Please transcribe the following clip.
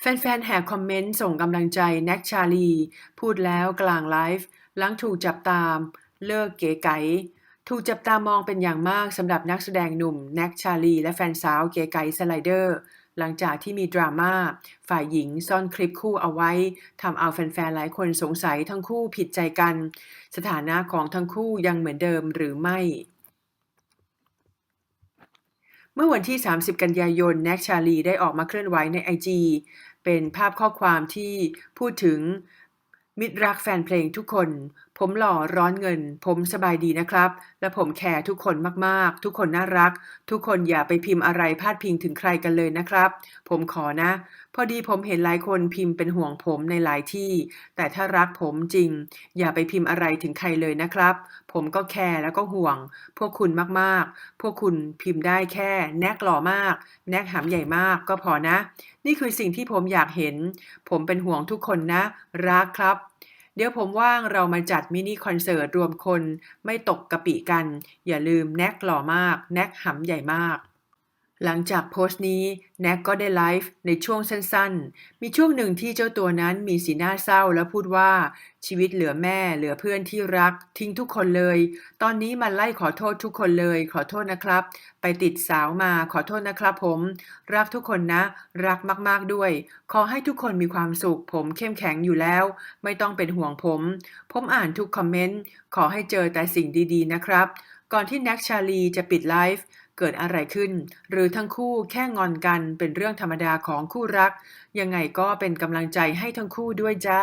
แฟนๆ แห่คอมเมนต์ส่งกำลังใจแน็กชาลี พูดแล้วกลางไลฟ์หลังถูกจับตาม เลิกเก๋ไก๋ถูกจับตามองเป็นอย่างมากสำหรับนักแสดงหนุ่มแน็กชาลี และแฟนสาวเก๋ไก๋สไลเดอร์ หลังจากที่มีดราม่าฝ่ายหญิงซ่อนคลิปคู่เอาไว้ทำเอาแฟนๆ หลายคนสงสัยทั้งคู่ผิดใจกัน สถานะของทั้งคู่ยังเหมือนเดิมหรือไม่ เมื่อวันที่ 30 กันยายน แน็กชาลีได้ออกมาเคลื่อนไหวในไอจีเป็นภาพข้อความที่พูดถึงมิตรรักแฟนเพลงทุกคนผมหล่อร้อนเงิน ผมสบายดีนะครับ และผมแคร์ทุกคนมากๆ ทุกคนน่ารัก ทุกคนอย่าไปพิมพ์อะไรพาดพิงถึงใครกันเลยนะครับ ผมขอนะ พอดีผมเห็นหลายคนพิมพ์เป็นห่วงผมในหลายที่ แต่ถ้ารักผมจริง อย่าไปพิมพ์อะไรถึงใครเลยนะครับ ผมก็แคร์แล้วก็ห่วง พวกคุณมากๆ พวกคุณพิมพ์ได้แค่ แนกหล่อมาก แนกหำใหญ่มากก็พอนะ นี่คือสิ่งที่ผมอยากเห็น ผมเป็นห่วงทุกคนนะ รักครับ เดี๋ยวผมว่างเรามาจัดมินิคอนเสิร์ตรวมคน ไม่ตกกะปิกัน อย่าลืมแน็กหล่อมาก แน็กหำใหญ่มาก หลังจากโพสต์นี้แน็กก็ได้ไลฟ์ในช่วงสั้นๆ มีช่วงหนึ่งที่เจ้าตัวนั้นมีสีหน้าเศร้าแล้วพูดว่าชีวิตเหลือแม่เหลือเพื่อนที่รัก ทิ้งทุกคนเลย ตอนนี้มันไล่ขอโทษทุกคนเลย ขอโทษนะครับ ไปติดสาวมาขอโทษนะครับผม รักทุกคนนะ รักมากๆด้วย ขอให้ทุกคนมีความสุข ผมเข้มแข็งอยู่แล้ว ไม่ต้องเป็นห่วงผม ผมอ่านทุกคอมเมนต์ขอให้เจอแต่สิ่งดีๆนะครับ ก่อนที่แน็กชาลีจะปิดไลฟ์ เกิดอะไรขึ้น หรือทั้งคู่แค่งอนกันเป็นเรื่องธรรมดาของคู่รัก ยังไงก็เป็นกำลังใจให้ทั้งคู่ด้วยจ้า